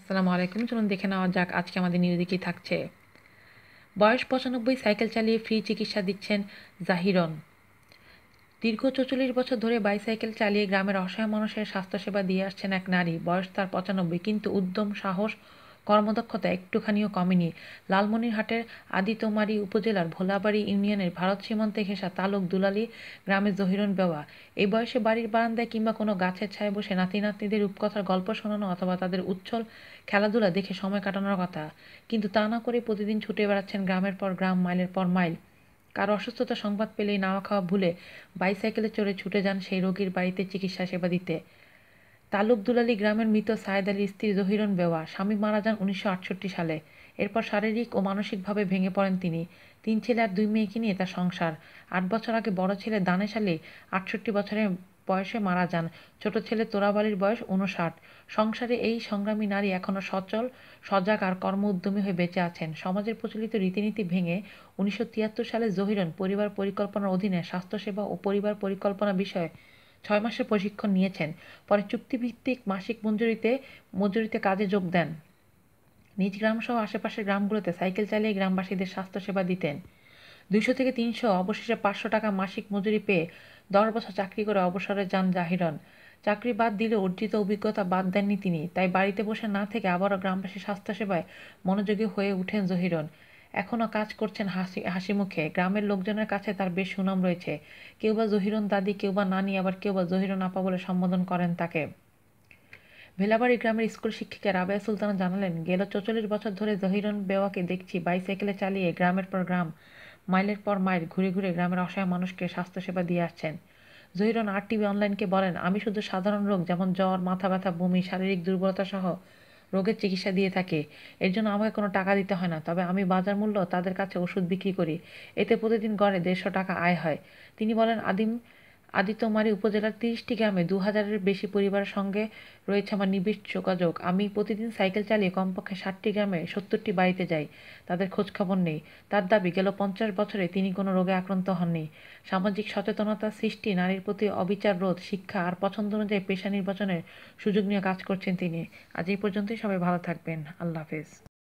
আসসালামু আলাইকুম। চলুন দেখে নেওয়া যাক আজকে আমাদের নিউজে থাকছে। বয়স পঁচানব্বই, সাইকেল চালিয়ে ফ্রি চিকিৎসা দিচ্ছেন জাহিরন। দীর্ঘ চৌচল্লিশ বছর ধরে বাইসাইকেল চালিয়ে গ্রামের অসহায় মানুষের স্বাস্থ্যসেবা দিয়ে আসছেন এক নারী। বয়স তার পঁচানব্বই, কিন্তু উদ্যম, সাহস কর্মদক্ষতা একটুখানিও কমেনি। লালমনিরহাটের আদিতমারি উপজেলার ভোলাবাড়ি ইউনিয়নের ভারত সীমান্তে ঘেঁষা তালুক দুলালি গ্রামের জহিরন বেওয়া। এই বয়সে বাড়ির বারান্দায় কিংবা কোনো গাছের ছায় বসে নাতি নাতনিদের রূপকথার গল্প শোনানো অথবা তাদের উচ্ছল খেলাধুলা দেখে সময় কাটানোর কথা। কিন্তু তা না করে প্রতিদিন ছুটে বেড়াচ্ছেন গ্রামের পর গ্রাম, মাইলের পর মাইল। কারও অসুস্থতা সংবাদ পেলেই নাওয়া খাওয়া ভুলে বাইসাইকেলে চড়ে ছুটে যান সেই রোগীর বাড়িতে চিকিৎসা সেবা দিতে। তালুক দুলালি গ্রামের মৃত সায়েদ আলীর স্ত্রী জহিরন বেওয়া, স্বামী মারা যান উনিশশো আটষট্টি সালে। এরপর শারীরিক ও মানসিকভাবে ভেঙে পড়েন তিনি। তিন ছেলে আর দুই মেয়েকে নিয়ে তার সংসার। আট বছর আগে বড় ছেলে দানেশ আলী আটষট্টি বছরের বয়সে মারা যান। ছোট ছেলে তোরাবালির বয়স উনষাট সংসারে এই সংগ্রামী নারী এখনও সচল, সজাগ আর কর্ম উদ্যমী হয়ে বেঁচে আছেন। সমাজের প্রচলিত রীতিনীতি ভেঙে উনিশশো তিয়াত্তর সালে জহিরন পরিবার পরিকল্পনার অধীনে স্বাস্থ্যসেবা ও পরিবার পরিকল্পনা বিষয়ে ছয় মাসের প্রশিক্ষণ নিয়েছেন। পরে চুক্তিভিত্তিক মাসিক মজুরিতে মজুরিতে কাজে যোগ দেন। নিজ গ্রামসহ আশেপাশের গ্রামগুলোতে সাইকেল চালিয়ে গ্রামবাসীদের স্বাস্থ্যসেবা দিতেন। দুইশো থেকে তিনশো অবশেষে পাঁচশো টাকা মাসিক মজুরি পেয়ে দশ বছর চাকরি করে অবসরে যান জাহিরন। চাকরি বাদ দিলে অর্জিত অভিজ্ঞতা বাদ দেননি তিনি। তাই বাড়িতে বসে না থেকে আবারও গ্রামবাসীর স্বাস্থ্যসেবায় মনোযোগী হয়ে উঠেন জহিরন। এখনও কাজ করছেন হাসি হাসি মুখে। গ্রামের লোকজনের কাছে তার বেশ সুনাম রয়েছে। কেউ বা জহিরন দাদি, কেউ বা নানি, আবার কেউ বা জহিরন আপা বলে সম্বোধন করেন তাকে। ভেলাবাড়ি গ্রামের স্কুল শিক্ষিকা রাবেয়া সুলতানা জানালেন, গেল চৌচল্লিশ বছর ধরে জহিরন বেওয়াকে দেখছি বাইসাইকেলে চালিয়ে গ্রামের পর গ্রাম, মাইলের পর মাইল ঘুরে ঘুরে গ্রামের অসহায় মানুষকে স্বাস্থ্যসেবা দিয়ে আসছেন। জহিরন আর টিভি অনলাইনকে বলেন, আমি শুধু সাধারণ রোগ, যেমন জ্বর, মাথা ব্যথা, বমি, শারীরিক দুর্বলতা সহ রোগের চিকিৎসা দিয়ে থাকে। এর জন্য আমাকে কোনো টাকা দিতে হয় না। তবে আমি বাজার মূল্য তাদের কাছে ওষুধ বিক্রি করি। এতে প্রতিদিন গড়ে দেড়শো টাকা আয় হয়। তিনি বলেন, আদিম আদিত্যমারি উপজেলার তিরিশটি গ্রামে দু হাজারের বেশি পরিবারের সঙ্গে রয়েছে আমার নিবিড় যোগাযোগ। আমি প্রতিদিন সাইকেল চালিয়ে কমপক্ষে ষাটটি গ্রামে সত্তরটি বাড়িতে যাই। তাদের খোঁজখবর নেই। তার দাবি, গেল পঞ্চাশ বছরে তিনি কোনো রোগে আক্রান্ত হননি। সামাজিক সচেতনতা সৃষ্টি, নারীর প্রতি অবিচার রোধ, শিক্ষা আর পছন্দ অনুযায়ী পেশা নির্বাচনের সুযোগ নিয়ে কাজ করছেন তিনি। আজ এই পর্যন্তই। সবাই ভালো থাকবেন। আল্লাহ হাফেজ।